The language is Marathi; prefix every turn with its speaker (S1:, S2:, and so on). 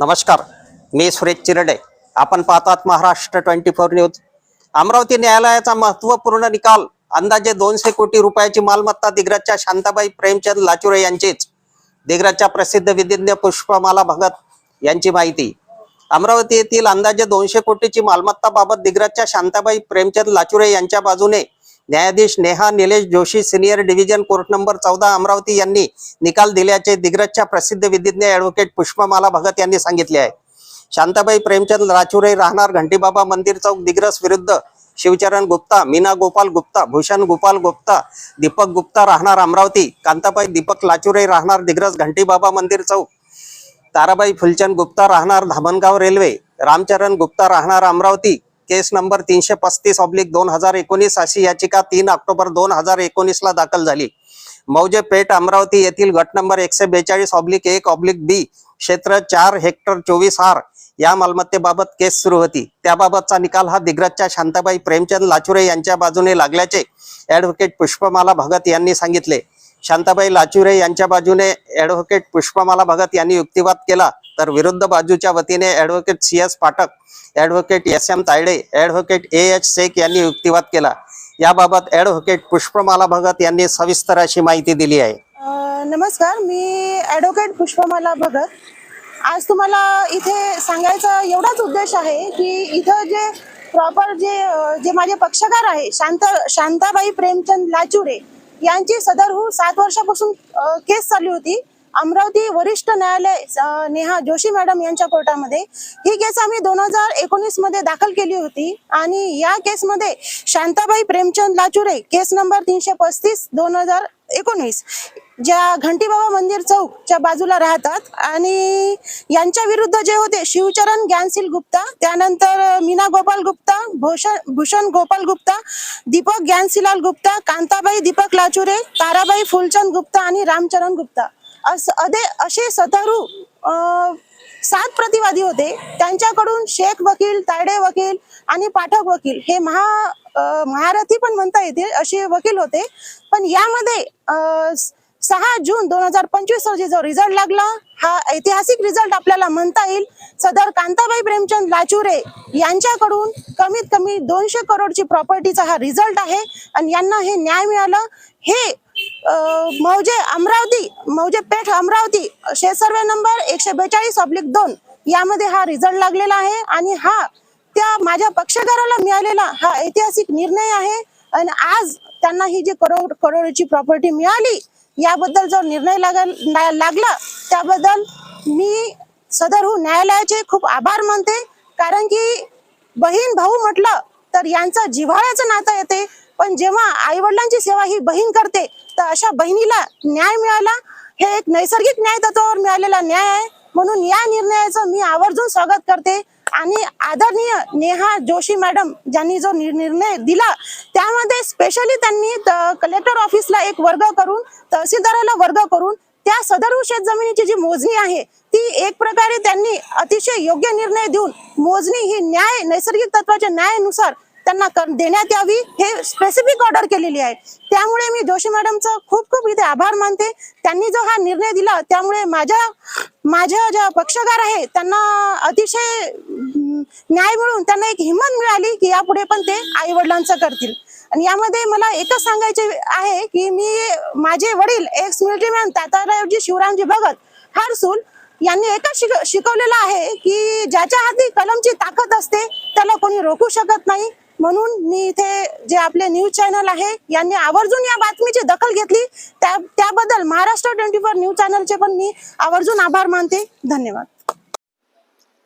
S1: नमस्कार मी सुरेश चिरडे. आपण पाहतात Maharashtra twenty four news. Amravati न्यायालयाचा महत्त्वपूर्ण निकाल अंदाजे दोनशे कोटी रुपयाची मालमत्ता दिग्रजच्या शांताबाई प्रेमचंद लाचुरे यांचीच. दिग्रजच्या प्रसिद्ध विधिज्ञ पुष्पमाला भगत यांची माहिती. अमरावती येथील अंदाजे दोनशे कोटीची मालमत्ता बाबत दिग्रजच्या शांताबाई प्रेमचंद लाचुरे यांच्या बाजूने न्यायाधीश Neha Nilesh Joshi senior division court number चौदा अमरावती यांनी निकाल दिल्याचे दिग्रजच्या प्रसिद्ध विधिज्ञ ॲडव्होकेट पुष्पमाला भगत यांनी सांगितले आहे. शांताबाई प्रेमचंद राचुरे राहणार घंटीबाबा मंदिर चौक दिग्रस विरुद्ध शिवचरण गुप्ता मीना गोपाल गुप्ता भूषण गोपाल गुप्ता दीपक गुप्ता राहणार अमरावती कांताबाई दीपक लाचुरे राहणार दिग्रस घंटीबाबा मंदिर चौक ताराबाई फुलचंद गुप्ता राहणार धामणगाव रेल्वे रामचरण गुप्ता राहणार अमरावती केस नंबर तीनशे पस्तीस ऑब्लिक दोन हजार एकोणीस अशी याचिका तीन ऑक्टोबर दोन हजार एकोणीस ला दाखल झाली. मौजे पेठ अमरावती येथील गट नंबर एकशे बेचाळीस ऑब्लिक एक ऑब्लिक बी क्षेत्र चार हेक्टर चोवीस आर या मालमत्तेबाबत केस सुरू होती. त्याबाबतचा निकाल हा दिग्रजच्या शांताबाई प्रेमचंद लाचुरे यांच्या बाजूने लागल्याचे ऍडव्होकेट पुष्पमाला भगत यांनी सांगितले. शांताबाई लाचुरे यांच्या बाजूने ॲडव्होकेट पुष्पमाला भगत यांनी युक्तिवाद केला. तर विरुद्ध बाजूच्या वतीने advocate C S Pathak advocate S M Tayde advocate A H Shaikh यांनी युक्तिवाद केला. याबाबत ॲडव्होकेट पुष्पमाला भगत यांनी सविस्तर अशी माहिती दिली आहे.
S2: नमस्कार मी ॲडव्होकेट पुष्पमाला भगत. आज तुम्हाला इथे सांगायचा एवढाच उद्देश आहे की इथं जे प्रॉपर जे जे माझे पक्षकार आहे शांत शांताबाई प्रेमचंद लाचुरे यांची सदरहू सात वर्षापासून केस चालू होती. अमरावती वरिष्ठ न्यायालय नेहा जोशी मॅडम यांच्या कोर्टामध्ये. ही केस आम्ही दोन हजार एकोणीसमध्ये दाखल केली होती. आणि या केसमध्ये शांताबाई प्रेमचंद लाचुरे केस नंबर तीनशे पस्तीस दोन हजार एकोणीस. ज्या घंटीबाबा मंदिर चौकच्या बाजूला राहतात आणि यांच्या विरुद्ध जे होते शिवचरण ज्ञानशील गुप्ता त्यानंतर मीना गोपाल गुप्ता भूषण भूषण गोपाल गुप्ता दीपक ज्ञानशीलाल गुप्ता कांताबाई दीपक लाचुरे ताराबाई फुलचंद गुप्ता आणि रामचरण गुप्ता. अस- अदे असे सतरू सात प्रतिवादी होते. त्यांच्याकडून शेख वकील तायडे वकील आणि पाठक वकील हे महा महारथी पण म्हणता येतील असे वकील होते. पण यामध्ये अं, सहा जून दोन हजार पंचवीस रोजी जो रिझल्ट लागला हा ऐतिहासिक रिझल्ट आपल्याला म्हणता येईल. सदर कांताबाई प्रेमचंद लाचुरे यांच्याकडून कमीत कमी दोनशे करोडची प्रॉपर्टीचा हा रिझल्ट आहे आणि यांना हे न्याय मिळालं. हे मौजे अमरावती मौजे पेठ अमरावती शेसर्वे नंबर एकशे बेचाळीस ऑब्लिक दोन यामध्ये हा रिझल्ट लागलेला आहे आणि हा त्या माझ्या पक्षकाराला मिळालेला हा ऐतिहासिक निर्णय आहे. आणि आज त्यांना ही जी करोड करोडची प्रॉपर्टी मिळाली याबद्दल जो निर्णय लागला त्याबद्दल मी सदर न्यायालयाचे खूप आभार मानते. कारण की बहीण भाऊ म्हटलं तर यांचं जिव्हाळ्याचं नातं येते. पण जेव्हा आई वडिलांची सेवा ही बहीण करते तर अशा बहिणीला न्याय मिळाला. हे एक नैसर्गिक न्याय तत्वावर मिळालेला न्याय आहे. म्हणून या निर्णयाचं मी आवर्जून स्वागत करते. आणि आदरणीय नेहा जोशी मॅडम ज्यांनी जो निर्णय दिला त्यामध्ये स्पेशली त्यांनी कलेक्टर ऑफिसला एक वर्ग करून तहसीलदाराला वर्ग करून त्या सदर शेत जमिनीची जी मोजणी आहे ती एक प्रकारे त्यांनी अतिशय योग्य निर्णय देऊन मोजणी ही न्याय नैसर्गिक तत्वाच्या न्यायानुसार त्यांना कर- देण्यात यावी हे स्पेसिफिक ऑर्डर केलेली आहे. त्यामुळे मी जोशी मॅडमचं खूप खूप इथे आभार मानते. त्यांनी जो हा निर्णय दिला त्यामुळे माझ्या माझ्या ज्या पक्षकार आहे त्यांना अतिशय न्याय मिळून त्यांना एक हिंमत मिळाली की यापुढे पण ते आई वडिलांचं करतील. आणि यामध्ये मला एकच सांगायचे आहे की मी माझे वडील एक्स मिलिटरीमॅन तातारावजी शिवरामजी भगत हरसूल यांनी एकच शिक शिकवलेलं आहे की ज्याच्या हाती कलमची ताकद असते त्याला कोणी रोखू शकत नाही. म्हणून मी इथे जे आपले न्यूज चॅनल आहे यांनी आवर्जून या बातमीची दखल घेतली. त्या त्याबद्दल महाराष्ट्र ट्वेंटी फोर न्यूज चॅनलचे पण मी आवर्जून आभार मानते. धन्यवाद.